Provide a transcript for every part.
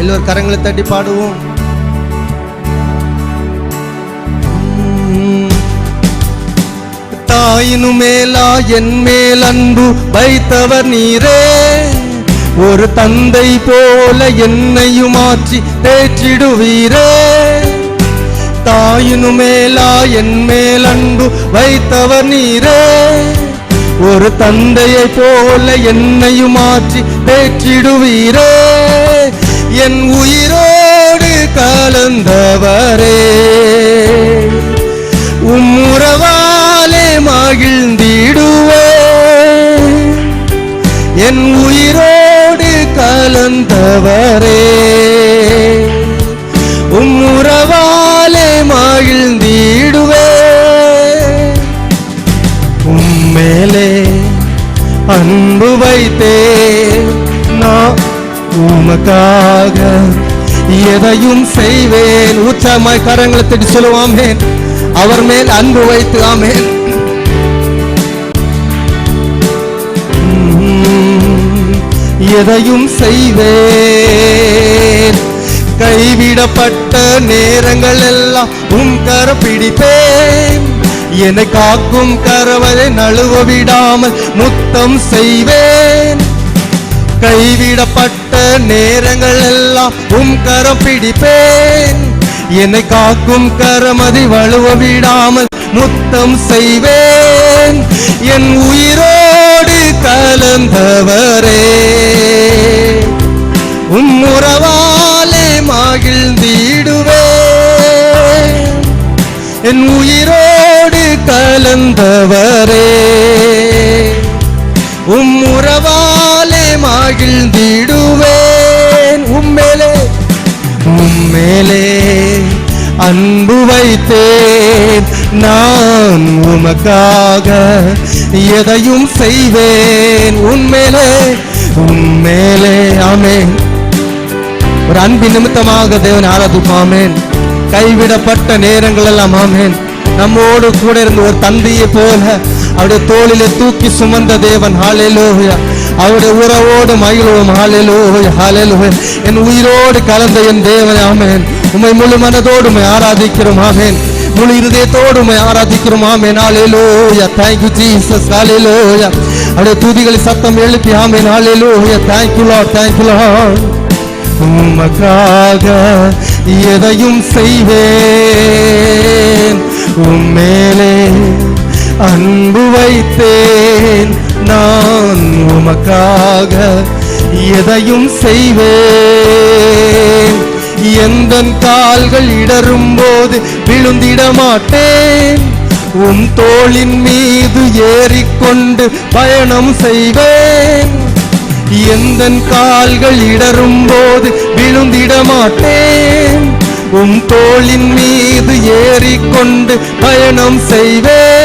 எல்லோரும் கரங்களை தட்டி பாடுவோம். தாயினு மேலா என் மேல் அன்பு வைத்தவர் நீரே. ஒரு தந்தை போல என்னையும் மாற்றி தேற்றிடுவீரே தாயினு மேலா என் மேல் அன்பு வைத்தவர் நீரே. ஒரு தந்தையை போல என்னையும் மாற்றி தேற்றிடுவீரே என் உயிரோடு கலந்தவரே. உம்முறவாலே மகிழ்ந்திடுவே. என் உயிரோடு கலந்தவரே. உம்முறவாலே மகிழ்ந்திடுவே. உம்மேலே அன்பு வைத்தே. உமக்காக எதையும் செய்வேன். உற்சாகமாய் கரங்களை தட்டி சொல்லுவாமே அவர் மேல் அன்பு வைத்து ஆமேன். எதையும் செய்வேன். கைவிடப்பட்ட நேரங்கள் எல்லாம் உம் கர பிடிப்பேன். என்னை காக்கும் கரவரை நழுவ விடாமல் முத்தம் செய்வேன். கைவிடப்பட்ட நேரங்கள் எல்லாம் உம் கரம் பிடிப்பேன். என்னை காக்கும் கரமதி வலுவ விடாமல் முத்தம் செய்வேன். என் உயிரோடு கலந்தவரே. உம்முறவாலே மகிழ்ந்திடுவே என் உயிரோடு கலந்தவரே. அன்பு வைத்தேன். நான் உமக்காக எதையும் செய்வேன். உண்மையிலே உண்மையிலே ஆமேன். ஒரு அன்பின் நிமித்தமாக தேவன் ஆராதிப்பாமேன் கைவிடப்பட்ட நேரங்கள் எல்லாம் ஆமேன். நம்மோடு கூட இருந்த ஒரு தந்தையை போல அவருடைய தோளிலே தூக்கி சுமந்த தேவன். ஹாலே லோகியா அவருடைய உறவோடு மகிழ்வோம். ஹalleluya ஹalleluya. என் உயிரோடு கலந்த என் தேவன் ஆமேன். உண்மை முழு மனதோடு உண்மை ஆராதிக்கிறோம் ஆமேன். முழு இருதயத்தோடு உண்மை ஆராதிக்கிறோம் ஆமேன். ஹalleluya. Thank you Jesus jesus. அவருடைய துதிகளை சத்தம் எழுப்பி ஆமேன். hallelujah thank you Lord thank you Lord உமக்காக எதையும் செய்வேன். உம்மேலே அன்பு வைத்தேன். நான் உமக்காக எதையும் செய்வேன். எந்த கால்கள் இடரும் போது விழுந்திட மாட்டேன் உம் தோளின் மீது ஏறிக்கொண்டு பயணம் செய்வேன். எந்த கால்கள் இடரும் போது விழுந்திட மாட்டேன் உம் தோளின் மீது ஏறிக்கொண்டு பயணம் செய்வேன்.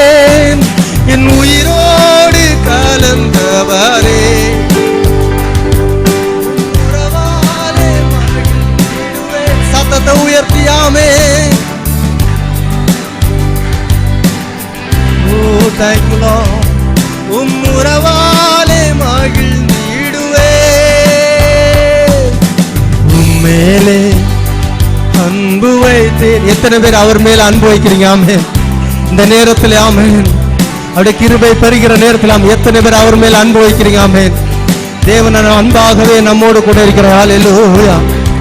ஓ தேங்க்யூ உம் உறவாலே மகிழ்ந்திடுவே உம்மேலே அன்பு வைத்தேன். எத்தனை பேர் அவர் மேல அன்பு வைக்கிறீங்க? ஆமென். இந்த நேரத்தில் ஆமேன். அப்படியே கிருபை பெறுகிற நேரத்தில் ஆமாம் எத்தனை பேர் அவர் மேல் அன்பு வைக்கிறீங்க? ஆமேன். தேவன் அன்பாகவே நம்மோடு கூட இருக்கிற ஆள் ஹalleluya.